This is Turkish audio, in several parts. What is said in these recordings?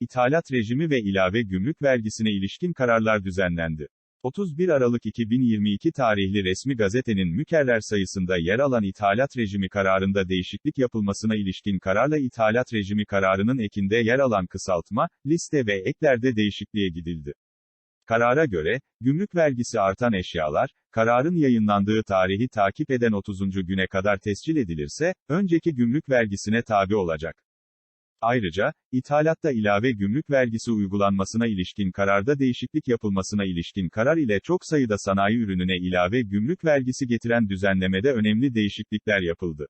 İthalat rejimi ve ilave gümrük vergisine ilişkin kararlar düzenlendi. 31 Aralık 2022 tarihli resmi gazetenin mükerrer sayısında yer alan ithalat rejimi kararında değişiklik yapılmasına ilişkin kararla ithalat rejimi kararının ekinde yer alan kısaltma, liste ve eklerde değişikliğe gidildi. Karara göre, gümrük vergisi artan eşyalar, kararın yayınlandığı tarihi takip eden 30. güne kadar tescil edilirse, önceki gümrük vergisine tabi olacak. Ayrıca, ithalatta ilave gümrük vergisi uygulanmasına ilişkin kararda değişiklik yapılmasına ilişkin karar ile çok sayıda sanayi ürününe ilave gümrük vergisi getiren düzenlemede önemli değişiklikler yapıldı.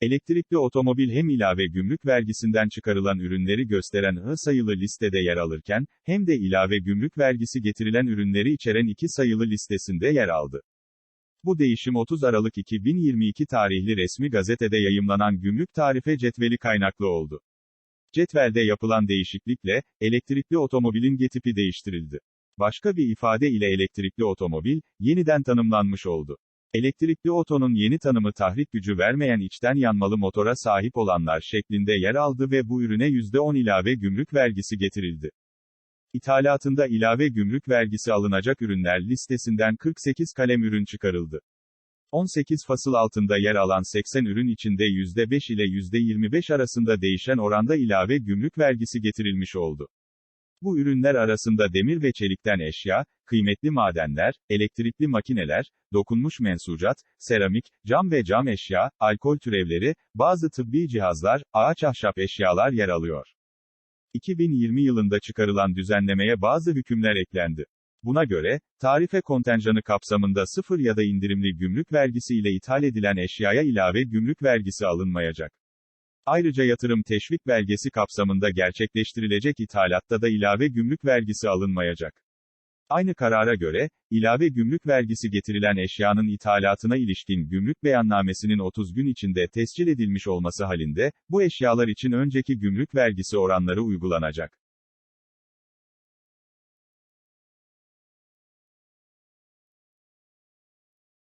Elektrikli otomobil hem ilave gümrük vergisinden çıkarılan ürünleri gösteren H sayılı listede yer alırken, hem de ilave gümrük vergisi getirilen ürünleri içeren iki sayılı listesinde yer aldı. Bu değişim 30 Aralık 2022 tarihli resmi gazetede yayımlanan gümrük tarife cetveli kaynaklı oldu. Cetvelde yapılan değişiklikle, elektrikli otomobilin getipi değiştirildi. Başka bir ifade ile elektrikli otomobil, yeniden tanımlanmış oldu. Elektrikli otonun yeni tanımı tahrik gücü vermeyen içten yanmalı motora sahip olanlar şeklinde yer aldı ve bu ürüne %10 ilave gümrük vergisi getirildi. İthalatında ilave gümrük vergisi alınacak ürünler listesinden 48 kalem ürün çıkarıldı. 18 fasıl altında yer alan 80 ürün içinde %5 ile %25 arasında değişen oranda ilave gümrük vergisi getirilmiş oldu. Bu ürünler arasında demir ve çelikten eşya, kıymetli madenler, elektrikli makineler, dokunmuş mensucat, seramik, cam ve cam eşya, alkol türevleri, bazı tıbbi cihazlar, ağaç ahşap eşyalar yer alıyor. 2020 yılında çıkarılan düzenlemeye bazı hükümler eklendi. Buna göre, tarife kontenjanı kapsamında sıfır ya da indirimli gümrük vergisi ile ithal edilen eşyaya ilave gümrük vergisi alınmayacak. Ayrıca yatırım teşvik belgesi kapsamında gerçekleştirilecek ithalatta da ilave gümrük vergisi alınmayacak. Aynı karara göre, ilave gümrük vergisi getirilen eşyanın ithalatına ilişkin gümrük beyannamesinin 30 gün içinde tescil edilmiş olması halinde, bu eşyalar için önceki gümrük vergisi oranları uygulanacak.